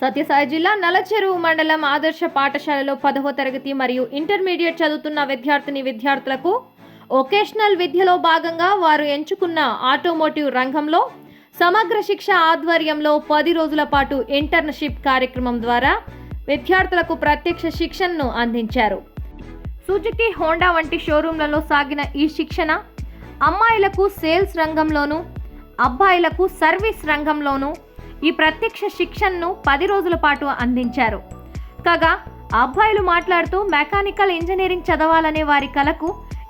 సత్యసాయి జిల్లా నలచెరువు మండలం ఆదర్శ పాఠశాలలో పదవ తరగతి మరియు ఇంటర్మీడియట్ చదువుతున్న విద్యార్థిని విద్యార్థులకు ఒకేషనల్ విద్యలో భాగంగా వారు ఎంచుకున్న ఆటోమోటివ్ రంగంలో సమగ్ర శిక్ష ఆధ్వర్యంలో పది రోజుల పాటు ఇంటర్న్షిప్ కార్యక్రమం ద్వారా విద్యార్థులకు ప్రత్యక్ష శిక్షణను అందించారు. సుజుకి హోండా వంటి షోరూంలలో సాగిన ఈ శిక్షణ అమ్మాయిలకు సేల్స్ రంగంలోనూ అబ్బాయిలకు సర్వీస్ రంగంలోనూ ఈ ప్రత్యక్ష శిక్షణను పది రోజుల పాటు అందించారు. కాగా అబ్బాయిలు మాట్లాడుతూ మెకానికల్ ఇంజనీరింగ్ చదవాలనే వారి కలకు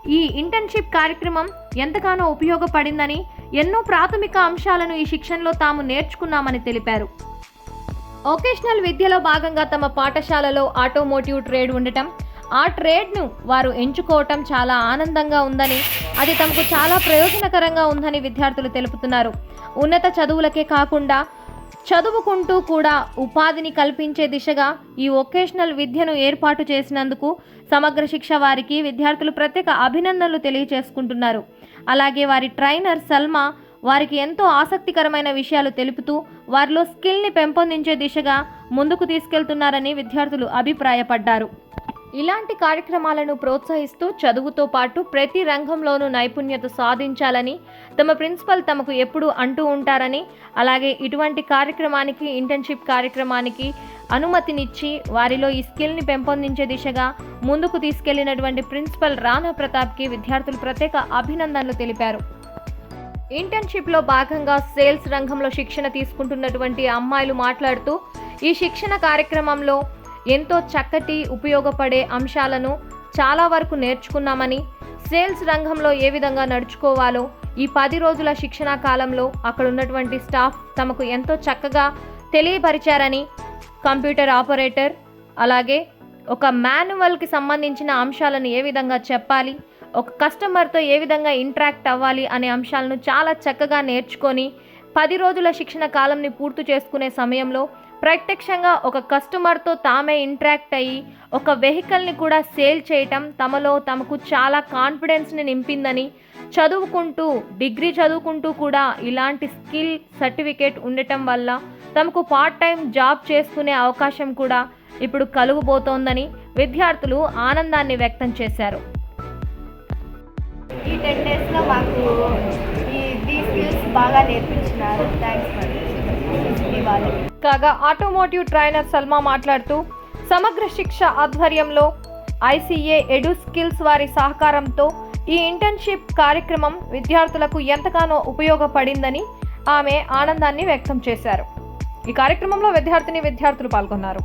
ఈ ఇంటర్న్షిప్ కార్యక్రమం ఎంతగానో ఉపయోగపడిందని ఎన్నో ప్రాథమిక అంశాలను ఈ శిక్షణలో తాము నేర్చుకున్నామని తెలిపారు. ఒకేషనల్ విద్యలో భాగంగా తమ పాఠశాలలో ఆటోమోటివ్ ట్రేడ్ ఉండటం ఆ ట్రేడ్ను వారు ఎంచుకోవటం చాలా ఆనందంగా ఉందని అది తమకు చాలా ప్రయోజనకరంగా ఉందని విద్యార్థులు తెలుపుతున్నారు. ఉన్నత చదువులకే కాకుండా చదువుకుంటూ కూడా ఉపాధిని కల్పించే దిశగా ఈ వొకేషనల్ విద్యను ఏర్పాటు చేసినందుకు సమగ్ర శిక్ష వారికి విద్యార్థులు ప్రత్యేక అభినందనలు తెలియజేసుకుంటున్నారు. అలాగే వారి ట్రైనర్ సల్మా వారికి ఎంతో ఆసక్తికరమైన విషయాలు తెలుపుతూ వారిలో స్కిల్ని పెంపొందించే దిశగా ముందుకు తీసుకెళ్తున్నారని విద్యార్థులు అభిప్రాయపడ్డారు. ఇలాంటి కార్యక్రమాలను ప్రోత్సహిస్తూ చదువుతో పాటు ప్రతి రంగంలోనూ నైపుణ్యత సాధించాలని తమ ప్రిన్సిపల్ తమకు ఎప్పుడూ అంటూ ఉంటారని అలాగే ఇటువంటి కార్యక్రమానికి ఇంటర్న్షిప్ కార్యక్రమానికి అనుమతినిచ్చి వారిలో ఈ స్కిల్ని పెంపొందించే దిశగా ముందుకు తీసుకెళ్ళినటువంటి ప్రిన్సిపల్ రాణా ప్రతాప్కి విద్యార్థులు ప్రత్యేక అభినందనలు తెలిపారు. ఇంటర్న్షిప్లో భాగంగా సేల్స్ రంగంలో శిక్షణ తీసుకుంటున్నటువంటి అమ్మాయిలు మాట్లాడుతూ ఈ శిక్షణ కార్యక్రమంలో ఎంతో చక్కటి ఉపయోగపడే అంశాలను చాలా వరకు నేర్చుకున్నామని సేల్స్ రంగంలో ఏ విధంగా నడుచుకోవాలో ఈ పది రోజుల శిక్షణా కాలంలో అక్కడ ఉన్నటువంటి స్టాఫ్ తమకు ఎంతో చక్కగా తెలియపరిచారని కంప్యూటర్ ఆపరేటర్ అలాగే ఒక మాన్యువల్కి సంబంధించిన అంశాలను ఏ విధంగా చెప్పాలి ఒక కస్టమర్తో ఏ విధంగా ఇంటరాక్ట్ అవ్వాలి అనే అంశాలను చాలా చక్కగా నేర్చుకొని పది రోజుల శిక్షణ కాలంని పూర్తి చేసుకునే సమయంలో ప్రత్యక్షంగా ఒక కస్టమర్తో తామే ఇంటరాక్ట్ అయ్యి ఒక వెహికల్ని కూడా సేల్ చేయటం తమలో తమకు చాలా కాన్ఫిడెన్స్ని నింపిందని చదువుకుంటూ డిగ్రీ చదువుకుంటూ కూడా ఇలాంటి స్కిల్ సర్టిఫికేట్ ఉండటం వల్ల తమకు పార్ట్ టైం జాబ్ చేసుకునే అవకాశం కూడా ఇప్పుడు కలుగుబోతోందని విద్యార్థులు ఆనందాన్ని వ్యక్తం చేశారు. ఈ టెన్ డేస్లో మాకు ఈ స్కిల్స్ బాగా నేర్పించినారు. థ్యాంక్స్ కాగా ఆటోమోటివ్ ట్రైనర్ సల్మా మాట్లాడుతూ సమగ్ర శిక్ష ఆధ్వర్యంలో ఐసీఏ ఎడు స్కిల్స్ వారి సహకారంతో ఈ ఇంటర్న్షిప్ కార్యక్రమం విద్యార్థులకు ఎంతగానో ఉపయోగపడిందని ఆమె ఆనందాన్ని వ్యక్తం చేశారు. ఈ కార్యక్రమంలో విద్యార్థిని విద్యార్థులు పాల్గొన్నారు.